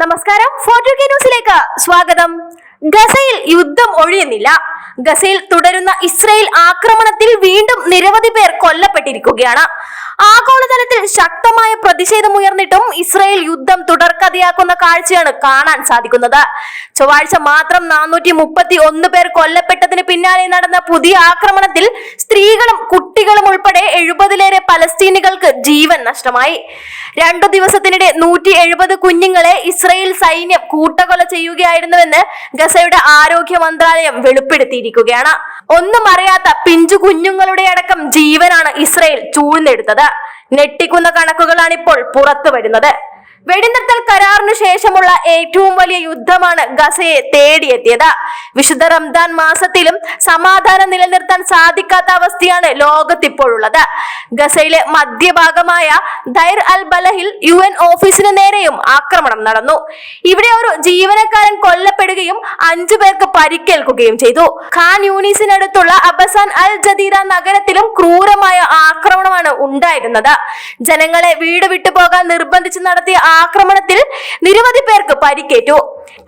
നമസ്കാരം. ഫോർട്ടു ന്യൂസിലേക്ക് സ്വാഗതം. ഗസയിൽ യുദ്ധം ഒഴിയുന്നില്ല. ഗസയിൽ തുടരുന്ന ഇസ്രയേൽ ആക്രമണത്തിൽ വീണ്ടും നിരവധി പേർ കൊല്ലപ്പെട്ടിരിക്കുകയാണ്. ആഗോളതലത്തിൽ ശക്തമായ പ്രതിഷേധം ഉയർന്നിട്ടും ഇസ്രയേൽ യുദ്ധം തുടർക്കഥയാക്കുന്ന കാഴ്ചയാണ് കാണാൻ സാധിക്കുന്നത്. ചൊവ്വാഴ്ച മാത്രം നാനൂറ്റി മുപ്പത്തി ഒന്ന് പേർ കൊല്ലപ്പെട്ടതിന് പിന്നാലെ നടന്ന പുതിയ ആക്രമണത്തിൽ സ്ത്രീകളും കുട്ടികളും ഉൾപ്പെടെ എഴുപതിലേറെ പലസ്തീനികൾക്ക് ജീവൻ നഷ്ടമായി. രണ്ടു ദിവസത്തിനിടെ നൂറ്റി എഴുപത് കുഞ്ഞുങ്ങളെ ഇസ്രയേൽ സൈന്യം കൂട്ടക്കൊല ചെയ്യുകയായിരുന്നുവെന്ന് ഗസയുടെ ആരോഗ്യ മന്ത്രാലയം വെളിപ്പെടുത്തിയിരിക്കുകയാണ്. ഒന്നും അറിയാത്ത പിഞ്ചു കുഞ്ഞുങ്ങളുടെ അടക്കം ജീവനാണ് ഇസ്രയേൽ ചൂഴ്ന്നെടുത്തത്. ഞെട്ടിക്കുന്ന കണക്കുകളാണ് ഇപ്പോൾ പുറത്തു വരുന്നത് വെടിനിർത്തൽ കരാറിനു ശേഷമുള്ള ഏറ്റവും വലിയ യുദ്ധമാണ് ഗസയെ തേടിയെത്തിയത്. വിശുദ്ധ റംദാൻ മാസത്തിലും സമാധാനം നിലനിർത്താൻ സാധിക്കാത്ത അവസ്ഥയാണ് ലോകത്തിപ്പോഴുള്ളത്. ഗസയിലെ മധ്യഭാഗമായ ദൈർ അൽ ബലഹിൽ യു എൻ ഓഫീസിന് നേരെയും ആക്രമണം നടന്നു. ഇവിടെ ഒരു ജീവനക്കാരൻ കൊല്ലപ്പെടുകയും അഞ്ചു പേർക്ക് പരിക്കേൽക്കുകയും ചെയ്തു. ഖാൻ യൂണീസിനടുത്തുള്ള അബസാൻ അൽ ജദീദ നഗരത്തിലും ക്രൂരമായ ആക്രമണമാണ് ഉണ്ടായിരുന്നത്. ജനങ്ങളെ വീട് വിട്ടുപോകാൻ നിർബന്ധിച്ച് നടത്തിയ ആക്രമണത്തിൽ നിരവധി പേർക്ക് പരിക്കേറ്റു.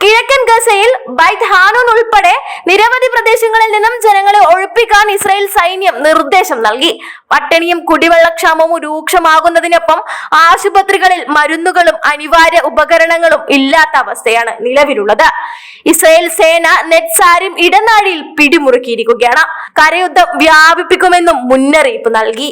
കിഴക്കൻ ഗസയിൽ ബൈത് ഹാനൂൻ ഉൾപ്പെടെ നിരവധി പ്രദേശങ്ങളിൽ നിന്നും ജനങ്ങളെ ഒഴിപ്പിക്കാൻ ഇസ്രായേൽ സൈന്യം നിർദ്ദേശം നൽകി. പട്ടിണിയും കുടിവെള്ളക്ഷാമവും രൂക്ഷമാകുന്നതിനൊപ്പം ആശുപത്രികളിൽ മരുന്നുകളും അനിവാര്യ ഉപകരണങ്ങളും ഇല്ലാത്ത അവസ്ഥയാണ് നിലവിലുള്ളത്. ഇസ്രായേൽ സേന നെറ്റ്സാരും ഇടനാഴിയിൽ പിടിമുറുക്കിയിരിക്കുകയാണ്. കരയുദ്ധം വ്യാപിപ്പിക്കുമെന്നും മുന്നറിയിപ്പ് നൽകി.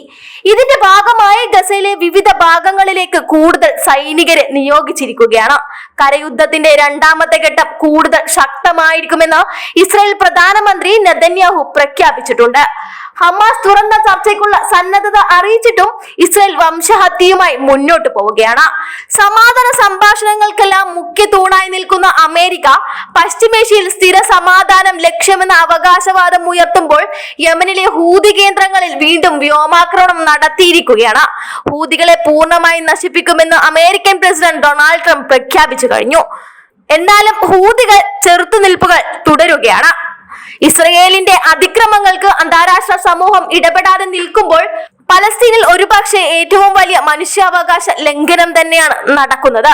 ഇതിന്റെ ഭാഗമായി ഗസയിലെ വിവിധ ഭാഗങ്ങളിലേക്ക് കൂടുതൽ സൈനികരെ നിയോഗിച്ചിരിക്കുകയാണ്. കരയുദ്ധത്തിന്റെ രണ്ടാമത്തെ ഘട്ടം കൂടുതൽ ശക്തമായിരിക്കുമെന്ന് ഇസ്രായേൽ പ്രധാനമന്ത്രി നെതന്യാഹു പ്രഖ്യാപിച്ചിട്ടുണ്ട്. ഹമാസ് തുറന്ന ചർച്ചയ്ക്കുള്ള സന്നദ്ധത അറിയിച്ചിട്ടും ഇസ്രായേൽ വംശഹത്യയുമായി മുന്നോട്ട് പോവുകയാണ്. സമാധാന സംഭാഷണങ്ങൾക്കെല്ലാം മുഖ്യ തൂണായി നിൽക്കുന്ന അമേരിക്ക പശ്ചിമേഷ്യയിൽ സ്ഥിര സമാധാനം ലക്ഷ്യമെന്ന അവകാശവാദം ഉയർത്തുമ്പോൾ യമനിലെ ഹൂതി കേന്ദ്രങ്ങളിൽ വീണ്ടും വ്യോമാക്രമണം നടത്തിയിരിക്കുകയാണ്. ഹൂതികളെ പൂർണമായി നശിപ്പിക്കുമെന്ന് അമേരിക്കൻ പ്രസിഡന്റ് ഡൊണാൾഡ് ട്രംപ് പ്രഖ്യാപിച്ചു കഴിഞ്ഞു. എന്നാലും ഹൂതികൾ ചെറുത്തുനിൽപ്പുകൾ തുടരുകയാണ്. ഇസ്രയേലിന്റെ അതിക്രമങ്ങൾക്ക് അന്താരാഷ്ട്ര സമൂഹം ഇടപെടാതെ നിൽക്കുമ്പോൾ പലസ്തീനിൽ ഒരുപക്ഷെ ഏറ്റവും വലിയ മനുഷ്യാവകാശ ലംഘനം തന്നെയാണ് നടക്കുന്നത്.